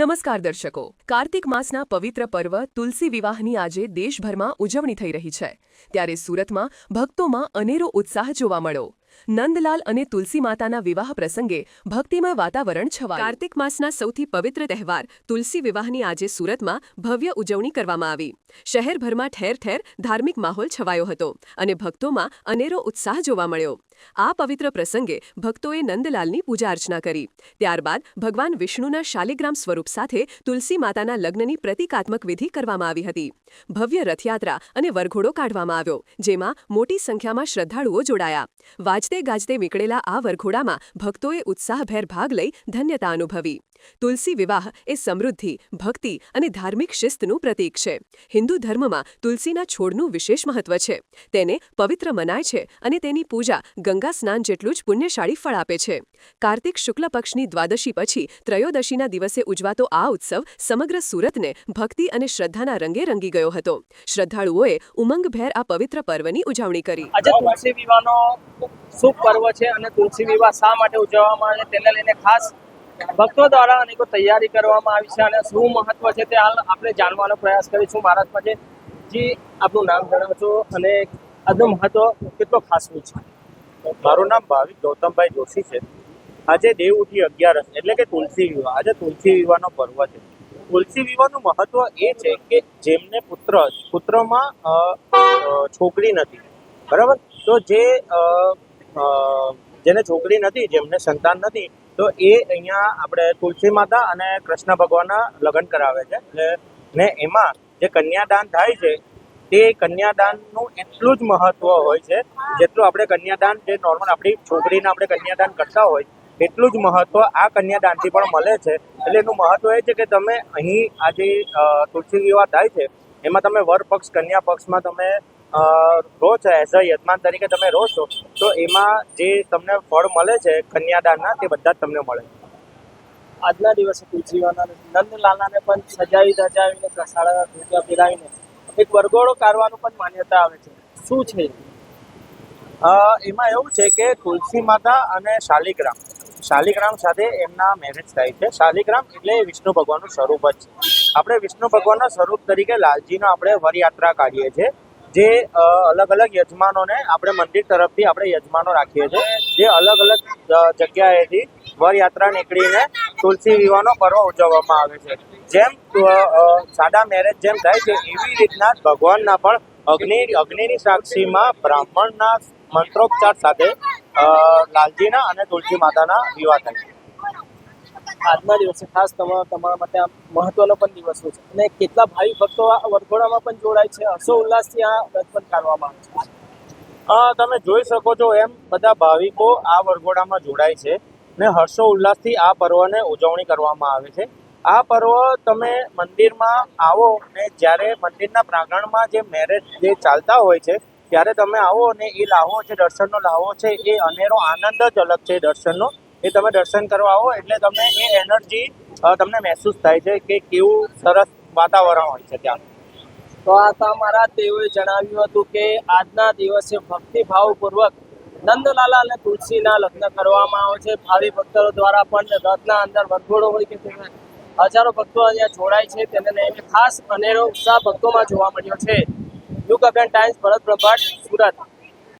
નમસ્કાર દર્શકો. કાર્તિક માસના પવિત્ર પર્વ તુલસી વિવાહની આજે દેશભરમાં ઉજવણી થઈ રહી છે. ત્યારે સુરતમાં ભક્તોમાં અનેરો ઉત્સાહ જોવા મળ્યો. નંદલાલ અને તુલસી માતાના વિવાહ પ્રસંગે ભક્તિમય વાતાવરણ છવાયું. કાર્તિક માસના સૌથી પવિત્ર તહેવાર તુલસી વિવાહની આજે સુરતમાં ભવ્ય ઉજવણી કરવામાં આવી. શહેરભરમાં ઠેર ઠેર ધાર્મિક માહોલ છવાયો હતો અને ભક્તોમાં અનેરો ઉત્સાહ જોવા મળ્યો. આ પવિત્ર પ્રસંગે ભક્તોએ નંદલાલની પૂજા અર્ચના કરી. ત્યારબાદ ભગવાન વિષ્ણુના શાલિગ્રામ સ્વરૂપ સાથે તુલસી માતાના લગ્નની પ્રતિકાત્મક વિધિ કરવામાં આવી હતી. ભવ્ય રથયાત્રા અને વરઘોડો કાઢવામાં આવ્યો, જેમાં મોટી સંખ્યામાં શ્રદ્ધાળુઓ જોડાયા. વાજતે ગાજતે નીકળેલા આ વરઘોડામાં ભક્તોએ ઉત્સાહભેર ભાગ લઈ ધન્યતા અનુભવી. તુલસી વિવાહ એ સમૃદ્ધિ, ભક્તિ અને ધાર્મિક શિસ્તનું પ્રતીક છે. હિન્દુ ધર્મમાં તુલસીના છોડનું વિશેષ મહત્વ છે. તેને પવિત્ર મનાય છે અને તેની પૂજા ગંગા સ્નાન જેટલું જ પુણ્યશાળી ફળ આપે છે. કાર્તિક શુક્લ પક્ષની દ્વાદશી પછી ત્રયોદશીના દિવસે ઉજવાતો આ ઉત્સવ સમગ્ર સુરતને ભક્તિ અને શ્રદ્ધાના રંગે રંગી ગયો હતો. શ્રદ્ધાળુઓએ ઉમંગભેર આ પવિત્ર પર્વની ઉજવણી કરી. શુભ પર્વ છે અને તુલસી વિવાહ શા માટે ઉજવવામાં આવે તેને લઈને ખાસ ભક્તો દ્વારા અનેકો તૈયારી કરવામાં આવી છે અને શું મહત્વ છે તે હાલ આપણે જાણવાનો પ્રયાસ કરીશું. મહારાજ પાસે જી આપનું નામ જણાવશો અને આજનું મહત્વ કેટલો ખાસ છે? મારું નામ ભાવિક ગૌતમભાઈ જોશી છે. આજે દેવ ઉઠી અગિયારસ, એટલે કે તુલસી વિવાહ. આજે તુલસી વિવાહનો પર્વ છે. તુલસી વિવાહનું મહત્વ એ છે કે જેમને પુત્ર, પુત્રમાં છોકરી નથી. બરાબર? તો જે જેને છોકરી નથી, જેમને સંતાન નથી, તો એ અહીંયા આપણે તુલસી માતા અને કૃષ્ણ ભગવાનના લગ્ન કરાવે છે. ને એમાં જે કન્યાદાન થાય છે, તે કન્યાદાનનું એટલું જ મહત્વ હોય છે, જેટલું આપણે કન્યાદાન, જે નોર્મલ આપણી છોકરીને આપણે કન્યાદાન કરતા હોય, એટલું જ મહત્વ આ કન્યાદાનથી પણ મળે છે. એટલે એનું મહત્વ એ છે કે તમે અહીં આ જે તુલસી વિવાહ થાય છે, એમાં તમે વર પક્ષ કન્યા પક્ષમાં તમે રહો છો એઝ અ યજમાન તરીકે તમે રહો છો તો એમાં જે તમને ફળ મળે છે કન્યાદાનના તે બધા જ તમને મળે. આજના દિવસે તુલસીવાના નંદલાલાને પણ સજાવી ધજાવીને પ્રસાડા ધોતિયા પહેરાવીને એક વરઘોડો કાઢવાનું પણ માન્યતા આવે છે. શું છે? એમાં એવું છે કે તુલસી માતા અને શાલિગ્રામ. શાલિગ્રામ સાથે એમના મેરેજ થાય છે. શાલિગ્રામ એટલે વિષ્ણુ ભગવાનનું સ્વરૂપ જ છે. આપણે વિષ્ણુ ભગવાનના સ્વરૂપ તરીકે લાલજીનો આપણે વરયાત્રા કાઢીએ છીએ. જે અલગ અલગ યજમાનોને આપણે મંદિર તરફથી આપણે યજમાનો રાખીએ છીએ. જે અલગ અલગ જગ્યાએથી વરયાત્રા નીકળીને તુલસી વિવાહનો પર્વ ઉજવવામાં આવે છે. જેમ સાદા મેરેજ જેમ થાય છે, એવી રીતના ભગવાનના પણ અગ્નિ, અગ્નિની સાક્ષીમાં બ્રાહ્મણના મંત્રોપચાર સાથે લાલજીના અને તુલસી માતાના વિવાહ થાય છે. આજના દિવસે ખાસ તમારા તમારા માટે આ મહત્વનો પણ દિવસ છે. અને કેટલા ભાવિ ભક્તો આ વરઘોડામાં પણ જોડાય છે. હર્ષો ઉલ્લાસથી આ વ્રત પણ કાઢવામાં આવે છે. તમે જોઈ શકો છો એમ બધા ભાવિકો આ વરઘોડામાં જોડાય છે ને હર્ષો ઉલ્લાસથી આ પર્વને ઉજવણી કરવામાં આવે છે. આ પર્વ તમે મંદિરમાં આવો ને જ્યારે મંદિરના પ્રાંગણમાં જે મેરેજ જે ચાલતા હોય છે, ત્યારે તમે આવો અને એ લાહો જે દર્શનનો લાહો છે, એ અનેરો આનંદ જ અલગ છે દર્શનનો. એ તમે દર્શન કરવા આવો એટલે તમને એ એનર્જી તમને મહેસૂસ થાય છે કે કેવું સરસ વાતાવરણ હોય છે ત્યાં. તો આ તમારા તેઓએ જણાવ્યું હતું કે આજના દિવસે ભક્તિભાવપૂર્વક નંદલાલા અને તુલસીના લગ્ન કરવામાં આવે છે. ભાવિ ભક્તો દ્વારા પણ રથના અંદર વરઘોડો હોય કે હજારો ભક્તો અહીંયા જોડાય છે, તેને લઈને ખાસ અનેરો ઉત્સાહ ભક્તોમાં જોવા મળ્યો છે. યુગ અભિયાન ટાઈમ્સ ભરત પ્રભાટ સુરત.